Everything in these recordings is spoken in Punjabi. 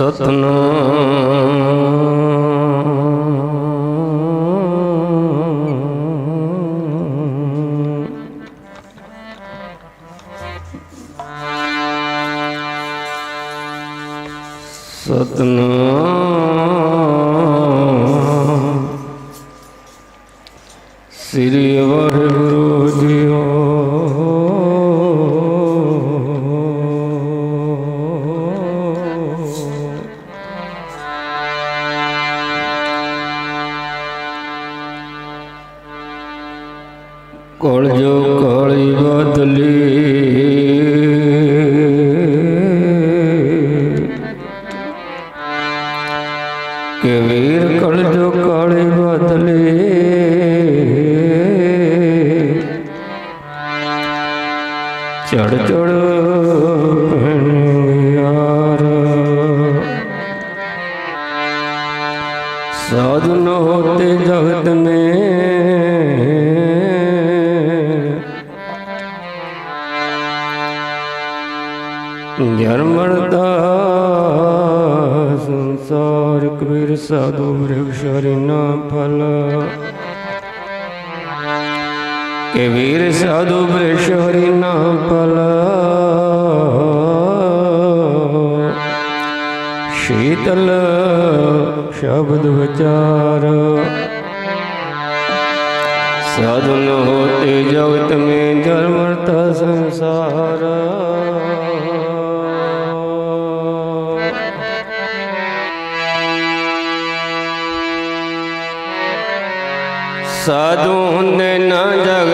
সতনো कबीर कल जो काले बदले चढ़ चढ़ ਕਬੀਰ ਸਾਧੂ ਬ੍ਰਿਖ ਹਰਿਨਾ ਫਲ। ਕਬੀਰ ਸਾਧੂ ਬ੍ਰਿਖ ਹਰਿਨਾ ਫਲ। ਸ਼ੀਤਲ ਸ਼ਬਦ ਵਿਚਾਰ। ਸਾਧਨ ਹੋਤੇ ਜਗਤ ਮੇ ਜਨਮ ਮਰਤਾ ਸੰਸਾਰ। ਸਾਧੂ ਨੇ ਨਾ ਜਗ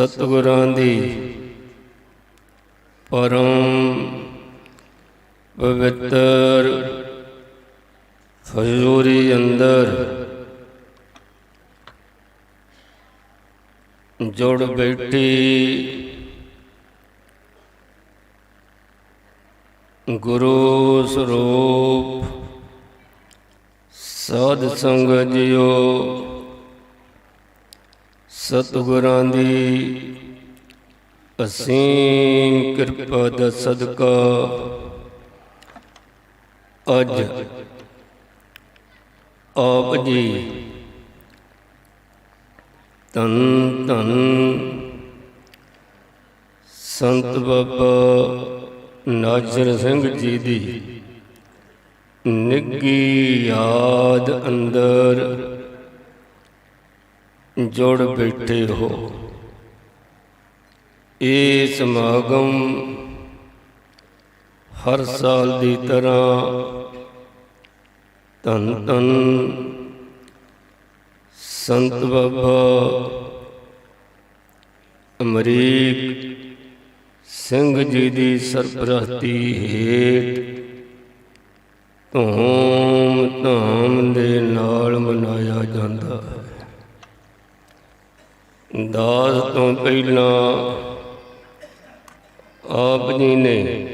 ਸਤਿਗੁਰਾਂ ਦੀ ਪਰਮ ਪਵਿੱਤਰ ਹਜ਼ੂਰੀ ਅੰਦਰ ਜੁੜ ਬੈਠੀ ਗੁਰੂ ਸਰੂਪ ਸਾਧ ਸੰਗਤ ਜੀਓ। ਸਤਿਗੁਰਾਂ ਦੀ, ਅਸੀਮ ਕਿਰਪਾ ਦਾ ਸਦਕਾ। ਅੱਜ ਆਪ ਜੀ ਤਨ ਤਨ ਸੰਤ ਬਾਬਾ ਨਾਜਰ ਸਿੰਘ ਜੀ ਦੀ ਨਿੱਗੀ ਯਾਦ ਅੰਦਰ ਜੁੜ ਬੈਠੇ ਹੋ। ਇਹ ਸਮਾਗਮ ਹਰ ਸਾਲ ਦੀ ਤਰ੍ਹਾਂ ਧੰਨ ਧੰਨ ਸੰਤ ਬਾਬਾ ਅਮਰੀਕ ਸਿੰਘ ਜੀ ਦੀ ਸਰਪ੍ਰਸਤੀ ਹੇਠ ਧੂਮ ਧਾਮ ਦੇ ਨਾਲ ਮਨਾਇਆ ਜਾਂਦਾ। ਹੈ ਦਾਸ ਤੋਂ ਪਹਿਲਾਂ ਆਪ ਜੀ ਨੇ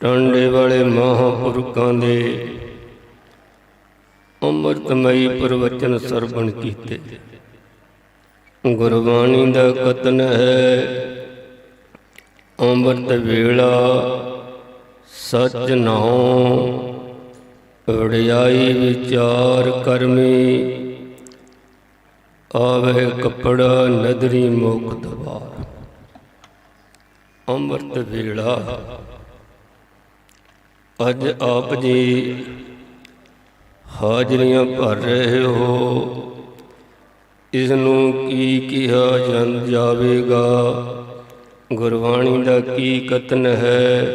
ਟਾਂਡੇ ਵਾਲੇ ਮਹਾਂਪੁਰਖਾਂ ਦੇ ਅੰਮ੍ਰਿਤਮਈ ਪ੍ਰਵਚਨ ਸਰਵਣ ਕੀਤੇ। ਗੁਰਬਾਣੀ ਦਾ ਕਤਨ ਹੈ, ਅੰਮ੍ਰਿਤ ਵੇਲਾ ਸਚ ਨਾਉ, ਵਡਿਆਈ ਵਿਚਾਰ ਕਰਮੀ। ਆਵੇ ਕਪੜਾ ਨਦਰੀ ਮੁਖ ਦਵਾਰ। ਅੰਮ੍ਰਿਤ ਵੇਲਾ। ਅੱਜ ਆਪ ਜੀ ਹਾਜ਼ਰੀਆਂ ਭਰ ਰਹੇ ਹੋ। ਇਸ ਨੂੰ ਕੀ ਕਿਹਾ ਜਨ ਜਾਵੇਗਾ? ਗੁਰਬਾਣੀ ਦਾ ਕੀ ਕਤਨ ਹੈ?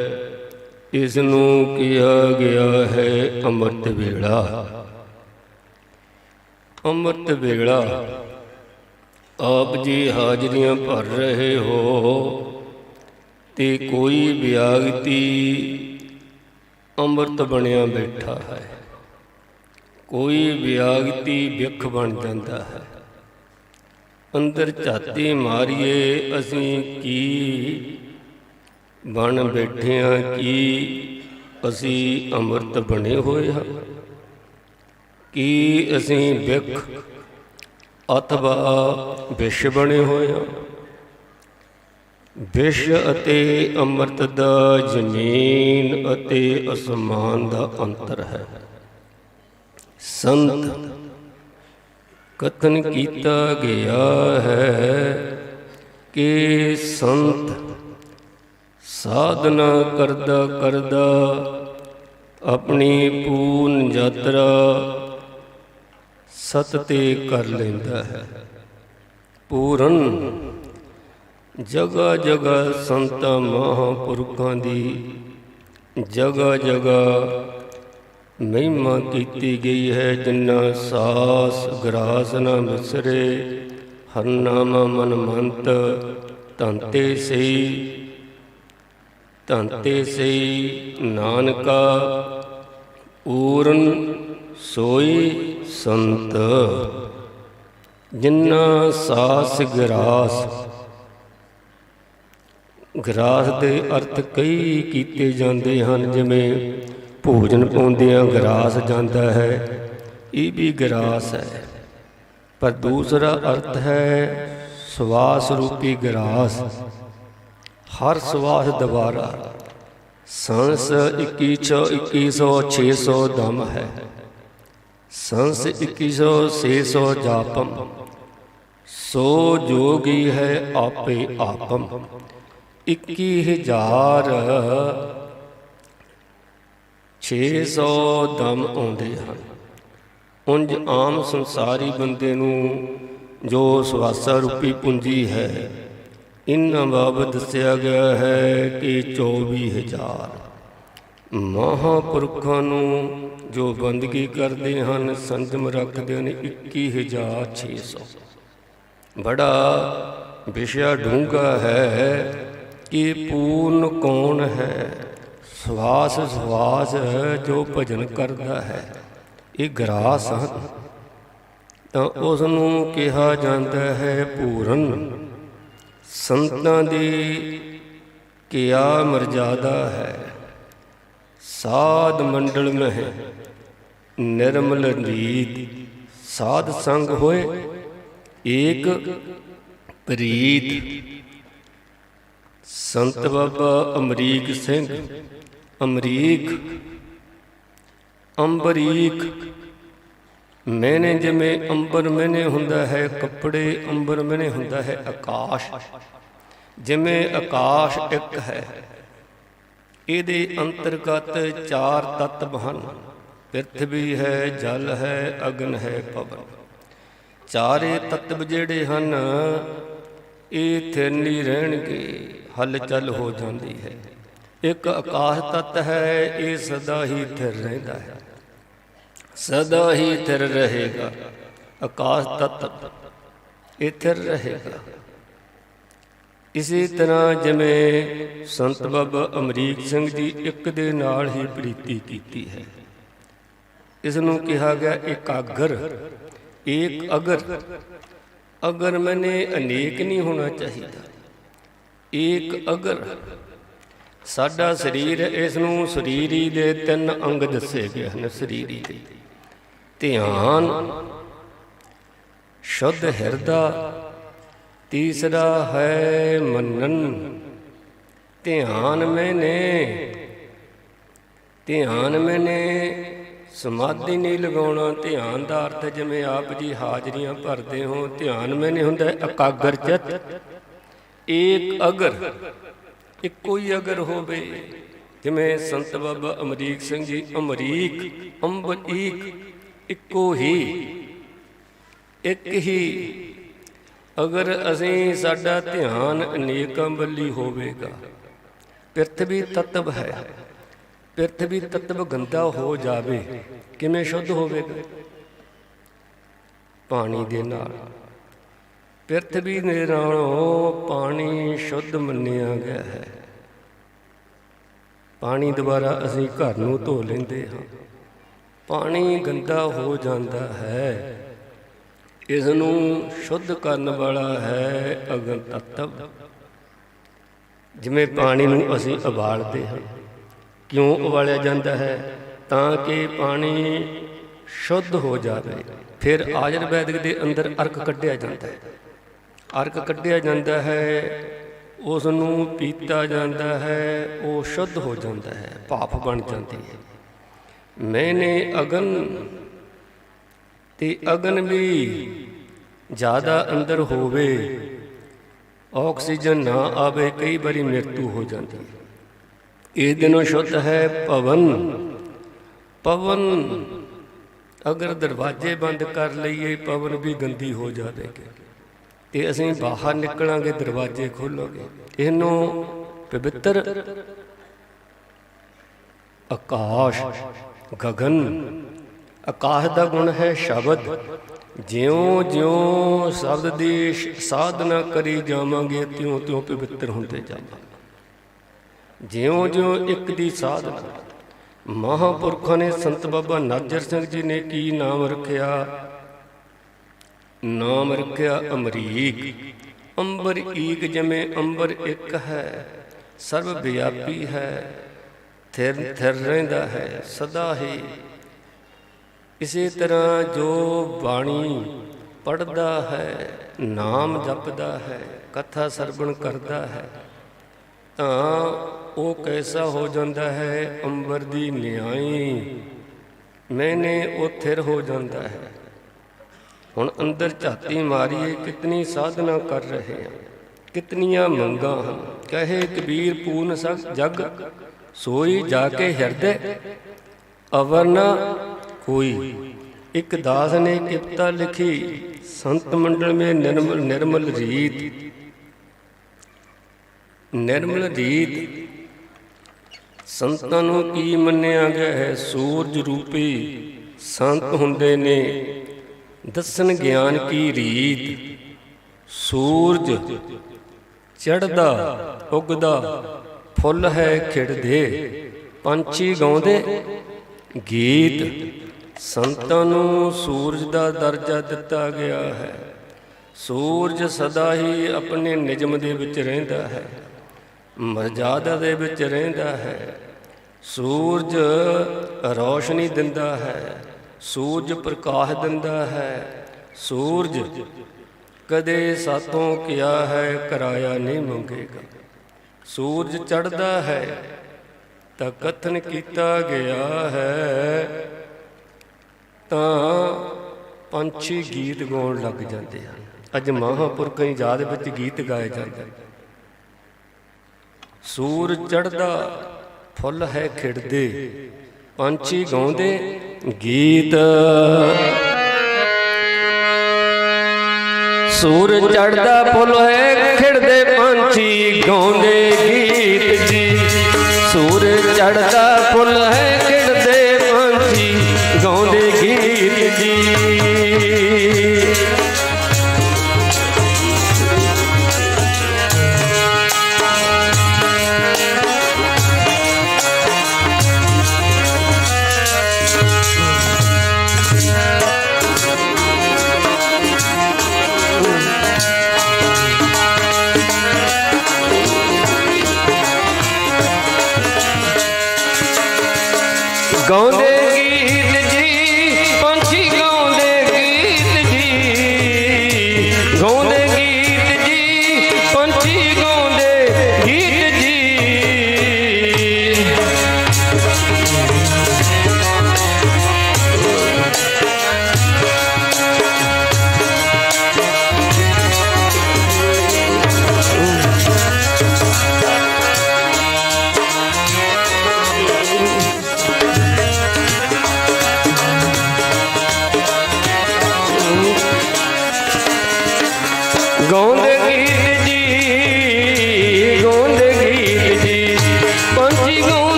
ਇਸ ਨੂੰ ਕਿਹਾ ਗਿਆ ਹੈ ਅੰਮ੍ਰਿਤ ਵੇਲਾ। ਅੰਮ੍ਰਿਤ ਵੇਲਾ। ਆਪ ਜੀ ਹਾਜ਼ਰੀਆਂ ਭਰ ਰਹੇ ਹੋ, ਤੇ ਕੋਈ ਵਿਅਕਤੀ ਅੰਮ੍ਰਿਤ ਬਣਿਆ ਬੈਠਾ ਹੈ। ਕੋਈ ਵਿਅਕਤੀ ਵਿਖ ਬਣ ਜਾਂਦਾ ਹੈ। ਅੰਦਰ ਝਾਤੀ ਮਾਰੀਏ ਅਸੀਂ ਕੀ? ਬਣ ਬੈਠੇ ਹਾਂ ਕੀ ਅਸੀਂ ਅੰਮ੍ਰਿਤ ਬਣੇ ਹੋਏ ਹਾਂ? ਕੀ ਅਸੀਂ ਵਿਖ ਅਥਵਾ ਵਿਸ਼ ਬਣੇ ਹੋਏ ਹਾਂ? ਵਿਸ਼ ਅਤੇ ਅੰਮ੍ਰਿਤ ਦਾ ਜ਼ਮੀਨ ਅਤੇ ਅਸਮਾਨ ਦਾ ਅੰਤਰ ਹੈ। ਸੰਤ, ਕਥਨ ਕੀਤਾ ਗਿਆ ਹੈ ਕਿ ਸੰਤ ਸਾਧਨਾ ਕਰਦਾ ਕਰਦਾ ਆਪਣੀ ਪੂਰਨ ਯਾਤਰਾ ਸਤ ਤੇ ਕਰ ਲੈਂਦਾ ਹੈ। ਪੂਰਨ ਜਗਾ ਜਗਾ ਸੰਤਾਂ ਮਹਾਂਪੁਰਖਾਂ ਦੀ ਜਗਾ ਜਗਾ ਮਹਿਮਾ ਕੀਤੀ ਗਈ ਹੈ, ਜਿੰਨਾ ਸਾਸ ਗਰਾਸ ਨਾ ਵਿਸਰੇ ਹਰ ਨਾਮ ਮਨ ਮੰਤ ਤੰਤੇ ਸਈ ਤੰਤੇ ਸਈ ਨਾਨਕਾ ਊਰਨ ਸੋਈ ਸੰਤ, ਜਿੰਨਾ ਸਾਸ ਗਰਾਸ। ਗਰਾਸ ਦੇ ਅਰਥ ਕਈ ਕੀਤੇ ਜਾਂਦੇ ਹਨ, ਜਿਵੇਂ ਭੋਜਨ ਪਾਉਂਦਿਆਂ ਗਰਾਸ ਜਾਂਦਾ ਹੈ, ਇਹ ਵੀ ਗਰਾਸ ਹੈ। ਪਰ ਦੂਸਰਾ ਅਰਥ ਹੈ ਸਵਾਸ ਰੂਪੀ ਗਰਾਸ। ਹਰ ਸਵਾਸ ਦੁਬਾਰਾ। ਸੰਸ 2100 2100 600 ਦਮ ਹੈ। ਸੰਸ 2100 600 ਜਾਪਮ ਸੋ ਜੋਗੀ ਹੈ ਆਪੇ ਆਪਮ 21000 600 ਦਮ ਆਉਂਦੇ ਹਨ। ਉਂਝ ਆਮ ਸੰਸਾਰੀ ਬੰਦੇ ਨੂੰ ਜੋ ਸਵਾਸਾ ਰੂਪੀ ਪੂੰਜੀ ਹੈ ਇਹਨਾਂ ਬਾਬਤ ਦੱਸਿਆ ਗਿਆ ਹੈ ਕਿ 24000 ਮਹਾਪੁਰਖਾਂ ਨੂੰ ਜੋ ਬੰਦਗੀ ਕਰਦੇ ਹਨ ਸੰਜਮ ਰੱਖਦੇ ਨੇ 21600 ਬੜਾ ਵਿਸ਼ਾ ਡੂੰਘਾ ਹੈ ਕਿ ਪੂਰਨ ਕੌਣ ਹੈ? ਸਵਾਸ ਸਵਾਸ ਜੋ ਭਜਨ ਕਰਦਾ ਹੈ, ਇਹ ਗਰਾਸ ਹਨ। ਤਾਂ ਉਸ ਨੂੰ ਕਿਹਾ ਜਾਂਦਾ ਹੈ ਪੂਰਨ, ਸੰਤਾਂ ਦੀ ਕਿਆ ਮਰਜ਼ਾਦਾ ਹੈ। ਸਾਧ ਮੰਡਲ ਮਹਿ ਨਿਰਮਲ ਰੀਤ, ਸਾਧ ਸੰਗ ਹੋਏ, ਏਕ ਪ੍ਰੀਤ। ਸੰਤ ਬਾਬਾ ਅਮਰੀਕ ਸਿੰਘ, ਅਮਰੀਕ, ਅੰਬਰੀਕ। ਮੈਨੇ ਜਿਵੇਂ ਅੰਬਰ ਮੈਨੇ ਹੁੰਦਾ ਹੈ, ਕੱਪੜੇ ਅੰਬਰ ਮੈਨੇ ਹੁੰਦਾ ਹੈ, ਆਕਾਸ਼। ਜਿਵੇਂ ਆਕਾਸ਼ ਇੱਕ ਹੈ, ਇਹਦੇ ਅੰਤਰਗਤ ਚਾਰ ਤੱਤਵ ਹਨ। ਪ੍ਰithvi ਹੈ, ਜਲ ਹੈ, ਅਗਨ ਹੈ, ਪਵਨ। ਚਾਰੇ ਤੱਤਵ ਜਿਹੜੇ ਹਨ ਇਹ ਥਿਰ ਨਹੀਂ ਰਹਿਣਗੇ ਹਲਚਲ ਹੋ ਜਾਂਦੀ ਹੈ। ਇੱਕ ਆਕਾਸ਼ ਤੱਤ ਹੈ, ਇਹ ਸਦਾ ਹੀ ਥਿਰ ਰਹਿੰਦਾ ਹੈ। ਸਦਾ ਹੀ ਥਿਰ ਰਹੇਗਾ, ਆਕਾਸ਼ ਤੱਤ ਇਹ ਥਿਰ ਰਹੇਗਾ। ਇਸੇ ਤਰ੍ਹਾਂ ਜਿਵੇਂ ਸੰਤ ਬਾਬਾ ਅਮਰੀਕ ਸਿੰਘ ਜੀ ਇੱਕ ਦੇ ਨਾਲ ਹੀ ਪ੍ਰੀਤੀ ਕੀਤੀ ਹੈ। ਇਸ ਨੂੰ ਕਿਹਾ ਗਿਆ ਇਕਾਗਰ। ਏਕ ਅਗਰ। ਅਗਰ ਮੈਨੇ ਅਨੇਕ ਨਹੀਂ ਹੋਣਾ ਚਾਹੀਦਾ। ਏਕ ਅਗਰ। ਸਾਡਾ ਸਰੀਰ ਇਸ ਨੂੰ ਸਰੀਰੀ ਦੇ ਤਿੰਨ ਅੰਗ ਦੱਸੇ ਗਏ ਹਨ, ਸਰੀਰੀ ਦੇ। ਧਿਆਨ। ਸ਼ੁੱਧ ਹਿਰਦਾ। ਤੀਸਰਾ ਹੈ ਮੰਨਨ। ਧਿਆਨ ਮੈਨੇ। ਧਿਆਨ ਮੈਨੇ ਸਮਾਧੀ ਨਹੀਂ ਲਗਾਉਣਾ, ਧਿਆਨ ਦਾ ਅਰਥ ਜਿਵੇਂ ਆਪ ਜੀ ਹਾਜ਼ਰੀਆਂ ਭਰਦੇ ਹੋ, ਧਿਆਨ ਮੈਨੇ ਹੁੰਦਾ, ਇਕਾਗਰ ਚਿਤ। ਏਕ ਅਗਰ, ਇੱਕੋ ਹੀ ਅਗਰ ਹੋਵੇ, ਜਿਵੇਂ ਸੰਤ ਬਾਬਾ ਅਮਰੀਕ ਸਿੰਘ ਜੀ, ਅਮਰੀਕ ਅੰਬਰੀਕ ਇੱਕੋ ਹੀ, ਇੱਕ ਹੀ। ਅਗਰ ਅਸੀਂ ਸਾਡਾ ਧਿਆਨ ਅਨੇਕਾਂ ਬੱਲੀ ਹੋਵੇਗਾ ਪ੍ਰithvi ਤਤਵ ਹੈ। ਪ੍ਰithvi ਤਤਵ ਗੰਦਾ ਹੋ ਜਾਵੇ, ਕਿਵੇਂ ਸ਼ੁੱਧ ਹੋਵੇਗਾ ਪਾਣੀ ਦੇ ਨਾਲ। ਪ੍ਰithvi ਦੇ ਨਾਲੋਂ ਪਾਣੀ ਸ਼ੁੱਧ ਮੰਨਿਆ ਗਿਆ ਹੈ। ਪਾਣੀ ਦੁਬਾਰਾ ਅਸੀਂ ਘਰ ਨੂੰ ਧੋ ਲੈਂਦੇ ਹਾਂ। ਪਾਣੀ ਗੰਦਾ ਹੋ ਜਾਂਦਾ ਹੈ। ਇਸ ਨੂੰ ਸ਼ੁੱਧ ਕਰਨ ਵਾਲਾ ਹੈ ਅਗਨ ਤਤਵ ਜਿਵੇਂ ਪਾਣੀ ਨੂੰ ਅਸੀਂ ਉਬਾਲਦੇ ਹਾਂ। ਕਿਉਂ ਉਬਾਲਿਆ ਜਾਂਦਾ ਹੈ? ਤਾਂ ਕਿ ਪਾਣੀ ਸ਼ੁੱਧ ਹੋ ਜਾਵੇ। ਫਿਰ ਆਯੁਰਵੈਦਿਕ ਦੇ ਅੰਦਰ ਅਰਕ ਕੱਢਿਆ ਜਾਂਦਾ ਹੈ। ਅਰਕ ਕੱਢਿਆ ਜਾਂਦਾ ਹੈ ਉਸ ਨੂੰ ਪੀਤਾ ਜਾਂਦਾ ਹੈ, ਉਹ ਸ਼ੁੱਧ ਹੋ ਜਾਂਦਾ ਹੈ, ਭਾਫ ਬਣ ਜਾਂਦੀ ਹੈ। ਮੈਨੇ ਅਗਨ ਤੇ ਅਗਨ ਵੀ ਜ਼ਿਆਦਾ ਅੰਦਰ ਹੋਵੇ, ਆਕਸੀਜਨ ਨਾ ਆਵੇ, ਕਈ ਵਾਰੀ ਮ੍ਰਿਤੂ ਹੋ ਜਾਂਦੀ ਹੈ। ਇਹ ਦਿਨੋਂ ਸ਼ੁੱਧ ਹੈ ਪਵਨ। ਪਵਨ, ਅਗਰ ਦਰਵਾਜ਼ੇ ਬੰਦ ਕਰ ਲਈਏ, ਪਵਨ ਵੀ ਗੰਦੀ ਹੋ ਜਾਵੇਗੀ। ਤੇ ਅਸੀਂ ਬਾਹਰ ਨਿਕਲਾਂਗੇ, ਦਰਵਾਜ਼ੇ ਖੋਲੋਗੇ। ਇਹਨੂੰ ਪਵਿੱਤਰ ਆਕਾਸ਼, ਗਗਨ। ਆਕਾਸ਼ ਦਾ ਗੁਣ ਹੈ ਸ਼ਬਦ। ਜਿਉਂ-ਜਿਉਂ ਸ਼ਬਦ ਦੀ ਸਾਧਨਾ ਕਰੀ ਜਾਵਾਂਗੇ, ਤਿਉਂ-ਤਿਉਂ ਪਵਿੱਤਰ ਹੁੰਦੇ ਜਾਵਾਂਗੇ। ਜਿਉਂ-ਜਿਉਂ ਇੱਕ ਦੀ ਸਾਧਨਾ ਮਹਾਪੁਰਖਾਂ ਨੇ ਸੰਤ ਬਾਬਾ ਨਾਜਰ ਸਿੰਘ ਜੀ ਨੇ ਕੀ ਨਾਮ ਰੱਖਿਆ? ਨਾਮ ਰੱਖਿਆ ਅਮਰੀਕ। ਅੰਬਰ ਈਕ ਜਿਵੇਂ ਅੰਬਰ ਇੱਕ ਹੈ, ਸਰਵ ਵਿਆਪੀ ਹੈ, ਥਿਰ ਥਿਰ ਰਹਿੰਦਾ ਹੈ ਸਦਾ ਹੀ। ਇਸੇ ਤਰ੍ਹਾਂ ਜੋ ਬਾਣੀ ਪੜਦਾ ਹੈ, ਨਾਮ ਜਪਦਾ ਹੈ, ਕਥਾ ਸਰਵਣ ਕਰਦਾ ਹੈ, ਤਾਂ ਉਹ ਕੈਸਾ ਹੋ ਜਾਂਦਾ ਹੈ? ਅੰਬਰ ਦੀ ਨਿਆਈ। ਮੈਨੇ ਉਹ ਥਿਰ ਹੋ ਜਾਂਦਾ ਹੈ। ਹੁਣ ਅੰਦਰ ਝਾਤੀ ਮਾਰੀਏ, ਕਿਤਨੀ ਸਾਧਨਾ ਕਰ ਰਹੇ ਹਾਂ। ਕਿਤਨੀਆਂ ਮੰਗਾਂ ਹਨ। ਕਹੇ ਕਬੀਰ ਪੂਰਨ ਸਖ ਜਗ, ਸੋਈ ਜਾ ਕੇ ਹਿਰਦੇ। ਅਵਰਨਾ ਕੋਈ। ਇੱਕ ਦਾਸ ਨੇ ਕਿਪਤਾ ਲਿਖੀ, ਸੰਤ ਮੰਡਲ ਮੇ ਨਿਰਮਲ ਨਿਰਮਲ ਰੀਤ। ਨਿਰਮਲ ਰੀਤ। ਸੰਤਾਂ ਨੂੰ ਕੀ ਮੰਨਿਆ ਗਿਆ ਹੈ? ਸੂਰਜ ਰੂਪੀ ਸੰਤ ਹੁੰਦੇ ਨੇ। ਦੱਸਣ ਗਿਆਨ ਕੀ ਰੀਤ? ਸੂਰਜ ਚੜਦਾ ਉਗਦਾ, ਫੁੱਲ ਹੈ, ਖਿੜਦੇ, ਪੰਛੀ ਗਾਉਂਦੇ। ਗੀਤ, ਸੰਤਾਂ ਨੂੰ ਸੂਰਜ ਦਾ ਦਰਜਾ ਦਿੱਤਾ ਗਿਆ ਹੈ। ਸੂਰਜ ਸਦਾ ਹੀ ਆਪਣੇ ਨਿਯਮ ਦੇ ਵਿੱਚ ਰਹਿੰਦਾ ਹੈ। ਮਰਜ਼ਾਦਾ ਦੇ ਵਿੱਚ ਰਹਿੰਦਾ ਹੈ। ਸੂਰਜ ਰੌਸ਼ਨੀ ਦਿੰਦਾ ਹੈ। ਸੂਰਜ ਪ੍ਰਕਾਸ਼ ਦਿੰਦਾ ਹੈ। ਸੂਰਜ ਕਦੇ ਸਾਤੋਂ ਕਿਹਾ ਹੈ, ਕਿਰਾਇਆ ਨਹੀਂ ਮੰਗੇਗਾ। ਸੂਰਜ ਚੜਦਾ ਹੈ, ਤਾਂ ਕਥਨ ਕੀਤਾ ਗਿਆ ਹੈ। ਤਾਂ ਪੰਛੀ ਗੀਤ ਗਾਉਣ ਲੱਗ ਜਾਂਦੇ ਹਨ। ਅੱਜ ਮਹਾਂਪੁਰਖਾਂ ਦੀ ਯਾਦ ਵਿੱਚ ਗੀਤ ਗਾਏ ਜਾਂਦੇ ਹਨ। ਸੂਰ ਚੜਦਾ ਫੁੱਲ ਹੈ ਖਿੜਦੇ, ਪੰਛੀ ਗਾਉਂਦੇ ਗੀਤ। ਸੂਰ ਚੜਦਾ ਫੁੱਲ ਹੈ ਖਿੜਦੇ, ਪੰਛੀ ਗਾਉਂਦੇ ਗੀਤ ਜੀ। ਸੂਰ ਚੜਦਾ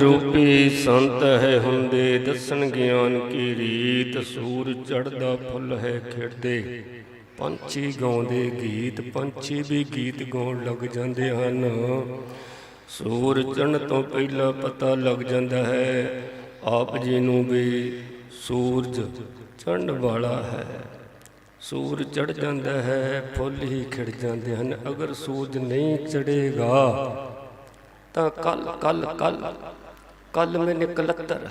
ਰੂਪੀ ਸੰਤ ਹੈ ਹੁੰਦੇ, ਦੱਸਣ ਗਿਆਨ ਕੀ ਰੀਤ, ਸੂਰ ਚੜਦਾ ਫੁੱਲ ਹੈ ਖਿੜਦੇ। ਪੰਛੀ ਗਾਉਂਦੇ ਗੀਤ, ਪੰਛੀ ਵੀ ਗੀਤ ਗਾਉਣ ਲੱਗ ਜਾਂਦੇ ਹਨ। ਸੂਰ ਚੜ੍ਹਨ ਤੋਂ ਪਹਿਲਾਂ ਪਤਾ ਲੱਗ ਜਾਂਦਾ ਹੈ, ਆਪ ਜੀ ਨੂੰ ਵੀ ਸੂਰਜ ਚੜਨ ਵਾਲਾ ਹੈ। ਸੂਰ ਚੜ ਜਾਂਦਾ ਹੈ, ਫੁੱਲ ਹੀ ਖਿੜ ਜਾਂਦੇ ਹਨ। ਅਗਰ ਸੂਰਜ ਨਹੀਂ ਚੜੇਗਾ ਤਾਂ ਕੱਲ ਕੱਲ ਕੱਲ ਕੱਲ ਮੈਨੇ ਕਲੱਤਰ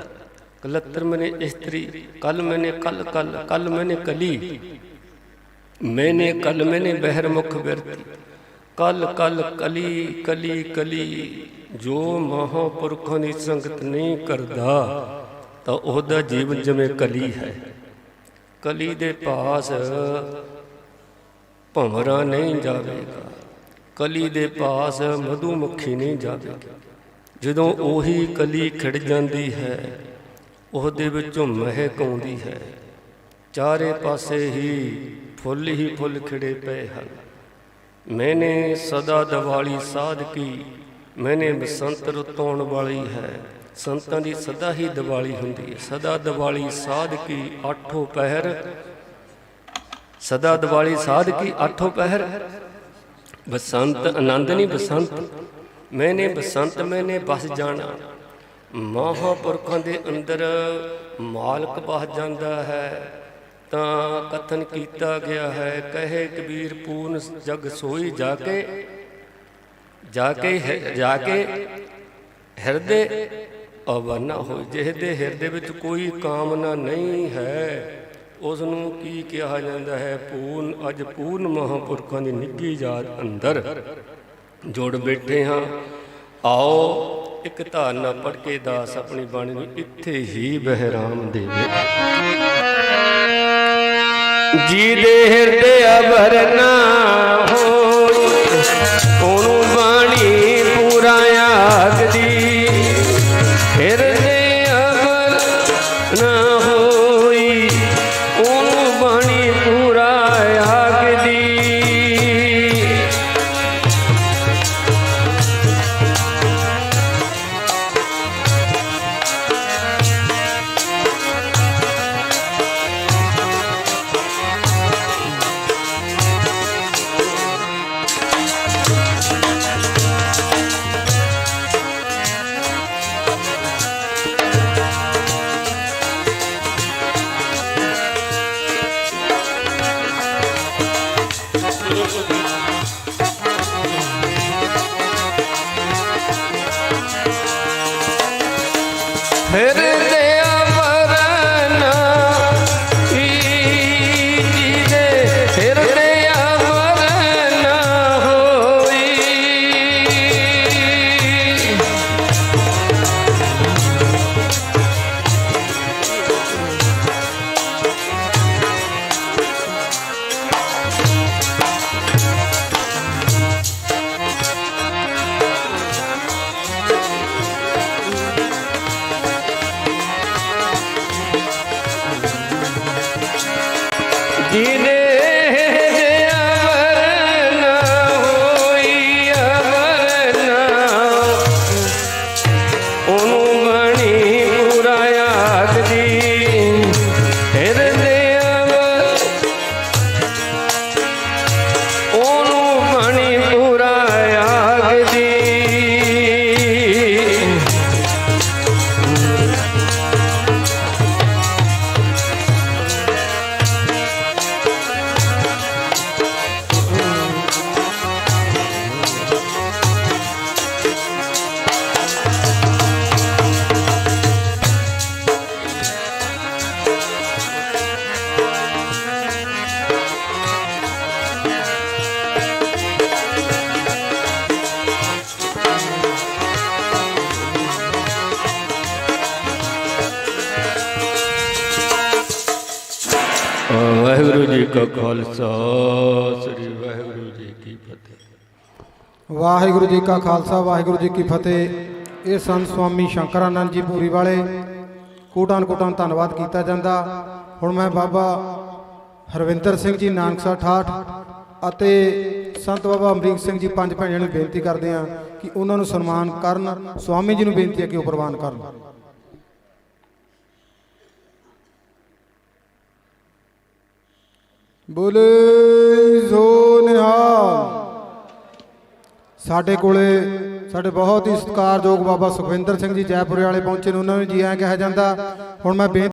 ਕਲੱਤਰ ਮੈਨੇ ਇਸਤਰੀ ਕੱਲ ਮੈਨੇ ਕੱਲ ਕੱਲ ਕੱਲ ਮੈਨੇ ਕਲੀ, ਮੈਨੇ ਕੱਲ ਮੈਨੇ ਬਹਿਰਮੁਖ ਬਿਰਤੀ ਕੱਲ ਕੱਲ ਕਲੀ ਕਲੀ ਕਲੀ, ਜੋ ਮਹਾਂਪੁਰਖਾਂ ਦੀ ਸੰਗਤ ਨਹੀਂ ਕਰਦਾ, ਤਾਂ ਉਹਦਾ ਜੀਵਨ ਜਿਵੇਂ ਕਲੀ ਹੈ। ਕਲੀ ਦੇ ਪਾਸ ਭੰਵਰਾ ਨਹੀਂ ਜਾਵੇਗਾ, ਕਲੀ ਦੇ ਪਾਸ ਮਧੂਮੱਖੀ ਨਹੀਂ ਜਾਵੇਗੀ। ਜਦੋਂ ਉਹੀ ਕਲੀ ਖਿੜ ਜਾਂਦੀ ਹੈ, ਉਹਦੇ ਵਿੱਚੋਂ ਮਹਿਕ ਆਉਂਦੀ ਹੈ। ਚਾਰੇ ਪਾਸੇ ਹੀ ਫੁੱਲ ਹੀ ਫੁੱਲ ਖਿੜੇ ਪਏ ਹਨ। ਮੈਨੇ ਸਦਾ ਦਿਵਾਲੀ ਸਾਧ ਕੀ, ਮੈਨੇ ਬਸੰਤ ਰੁੱਤ ਆਉਣ ਵਾਲੀ ਹੈ। ਸੰਤਾਂ ਦੀ ਸਦਾ ਹੀ ਦੀਵਾਲੀ ਹੁੰਦੀ ਹੈ। ਸਦਾ ਦੀਵਾਲੀ ਸਾਧ ਕੀ ਆਠੋਂ ਪਹਿਰ? ਸਦਾ ਦਿਵਾਲੀ ਸਾਧ ਕੀ ਆਠੋ ਪਹਿਰ? ਬਸੰਤ ਆਨੰਦ ਨਹੀਂ ਬਸੰਤ। ਮੈਨੇ ਬਸੰਤ ਮੈਨੇ ਬਸ ਜਾਣਾ ਮਹਾਪੁਰਖਾਂ ਦੇ ਅੰਦਰ ਮਾਲਕ ਬਸ ਜਾਂਦਾ ਹੈ ਤਾਂ ਕਥਨ ਕੀਤਾ ਗਿਆ ਹੈ ਕਹੇ ਕਬੀਰ ਪੂਰਨ ਜਗ ਸੋਈ ਜਾ ਕੇ ਜਾ ਕੇ ਹਿ- ਜਾ ਕੇ ਹਿਰਦੇ ਅਵਨਾ ਹੋ ਜਿਹਦੇ ਹਿਰਦੇ ਵਿੱਚ ਕੋਈ ਕਾਮਨਾ ਨਹੀਂ ਹੈ ਉਸ ਨੂੰ ਕੀ ਕਿਹਾ ਜਾਂਦਾ ਹੈ ਪੂਰਨ ਅੱਜ ਪੂਰਨ ਮਹਾਪੁਰਖਾਂ ਦੀ ਨਿੱਗੀ ਯਾਦ ਅੰਦਰ ਜੋੜ ਬੈਠੇ ਹਾਂ। ਆਓ ਇੱਕ ਧਾਰਨਾ ਪੜ੍ਹ ਕੇ ਦਾਸ ਆਪਣੀ ਬਾਣੀ ਨੂੰ ਇੱਥੇ ਹੀ ਬਹਿਰਾਮ ਦੇਵੇ ਜੀ ਦੇ ਹਿਰਦੇ ਅਵਰਨਾ ਹੋਈ ਉਹਨੂੰ ਉਹਨੂੰ ਵਾਹਿਗੁਰੂ ਜੀ ਕਾ ਖਾਲਸਾ, ਸ੍ਰੀ ਵਾਹਿਗੁਰੂ ਜੀ ਕੀ ਫਤਿਹ। ਵਾਹਿਗੁਰੂ ਜੀ ਕਾ ਖਾਲਸਾ, ਵਾਹਿਗੁਰੂ ਜੀ ਕੀ ਫਤਿਹ। ਇਹ ਸੰਤ ਸਵਾਮੀ ਸ਼ੰਕਰਾਨੰਦ ਜੀ ਪੂਰੀ ਵਾਲੇ ਕੋਟਾਨ ਕੋਟਾਨ ਧੰਨਵਾਦ ਕੀਤਾ ਜਾਂਦਾ। ਹੁਣ ਮੈਂ ਬਾਬਾ ਹਰਵਿੰਦਰ ਸਿੰਘ ਜੀ, ਨਾਨਕਸਰ ਠਾਠ ਅਤੇ ਸੰਤ ਬਾਬਾ ਅਮਰੀਕ ਸਿੰਘ ਜੀ ਪੰਜ ਭੈਣਾਂ ਨੂੰ ਬੇਨਤੀ ਕਰਦੇ ਹਾਂ ਕਿ ਉਹਨਾਂ ਨੂੰ ਸਨਮਾਨ ਕਰਨ, ਸਵਾਮੀ ਜੀ ਨੂੰ ਬੇਨਤੀ ਹੈ ਕਿ ਉਹ ਪ੍ਰਵਾਨ ਕਰਨ। ਬੋਲੇ ਸੋ ਨਿਹਾਲ। ਸਾਡੇ ਕੋਲੇ ਸਾਡੇ ਬਹੁਤ ਹੀ ਸਤਿਕਾਰਯੋਗ ਬਾਬਾ ਸੁਖਵਿੰਦਰ ਸਿੰਘ ਜੀ ਜੈਪੁਰੇ ਵਾਲੇ ਪਹੁੰਚੇ ਨੇ, ਉਹਨਾਂ ਨੂੰ ਜੀ ਆਇਆਂ ਕਿਹਾ ਜਾਂਦਾ, ਹੁਣ ਮੈਂ ਬੇਨਤੀ